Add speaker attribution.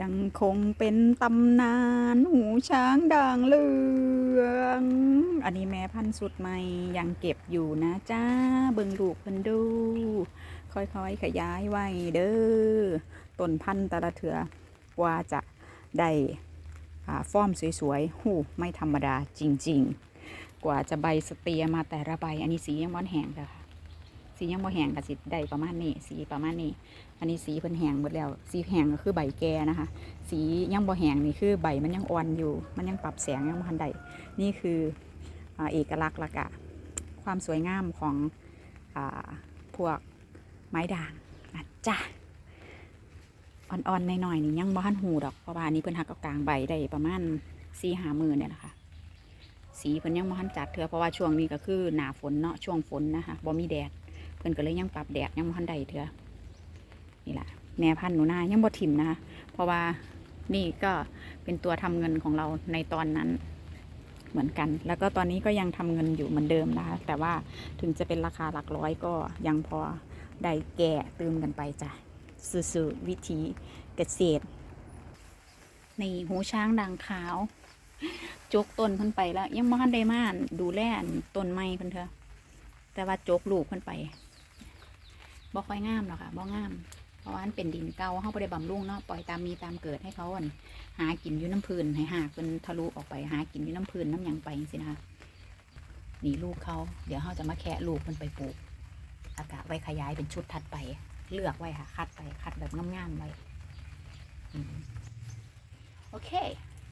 Speaker 1: ยังคงเป็นตำนานหูช้างด่างเหลือง อันนี้แม่พันธุ์สุดใหม่ยังเก็บอยู่นะจ้า เบิ่งลูกเพิ่นดู ค่อยๆขยายไว้เด้อต้นพันธุ์แต่ละเถือกว่าจะได้ฟอร์มสวยๆ หูไม่ธรรมดาจริงๆ กว่าจะใบสเตียมาแต่ละใบ อันนี้สียังม้อนแห้งจ้ะค่ะ สียังบ่แห้งก็สิได้ประมาณนี้สีประมาณนี้ อันนี้สีเพิ่นแห้งหมดแล้ว สีแห้งก็คือใบแก่นะคะ สียังบ่แห้งนี่คือใบมันยังอ่อนอยู่ มันยังปรับแสงยังบ่ทันได้นี่คืออเอกลักษณ์ละกะ ความสวยงามของอพวกไม้ด่างนะจ้ะอ่อนๆหน่อยๆนี่ยังบ่ทันหูดอกเพราะว่าอันนี้เพิ่นหักเอากลางใบได้ประมาณสี่หามือเนี่ยนะคะสีเพิ่นยังบ่ทันจัดเถื่อเพราะว่าช่วงนี้ก็คือหน้าฝนเนาะช่วงฝนนะคะบ่มีแดด เพิ่นก็เลยยังปรับแดดยังบ่ทันได้เถื่อนี่แหละแม่พันธุ์หนูนายังบ่ถิ่มนะคะเพราะว่านี่ก็เป็นตัวทำเงินของเราในตอนนั้นเหมือนกัน แล้วก็ตอนนี้ก็ยังทำเงินอยู่เหมือนเดิมนะคะ แต่ว่าถึงจะเป็นราคาหลักร้อยก็ยังพอได้แก่ตืมกันไปจ้ะสื่อวิธีเกษตรนี่หูช้างด่างขาว จกต้นเพิ่นไปแล้ว ยังบ่ทันได้มานดูแลนต้นไม้เพิ่นเถอะแต่ว่าจกลูกเพิ่นไป บ่ค่อยงามหรอกค่ะบ่งาม เพราะว่ามันเป็นดินเก่าเฮาบ่ได้บำรุงเนาะปล่อยตามมีตามเกิดให้เขาอันหากินอยู่น้ำพื้นให้หากเพิ่นทะลุออกไปหากินอยู่น้ำพื้นน้ำยังไปจังซี่นะคะนี่ลูกเขาเดี๋ยวเฮาจะมาแคะลูกเพิ่นไปปลูก อากาศไว้ขยายเป็นชุดถัดไป เลือกไว้ค่ะคัดไปคัดแบบงามๆไว้โอเค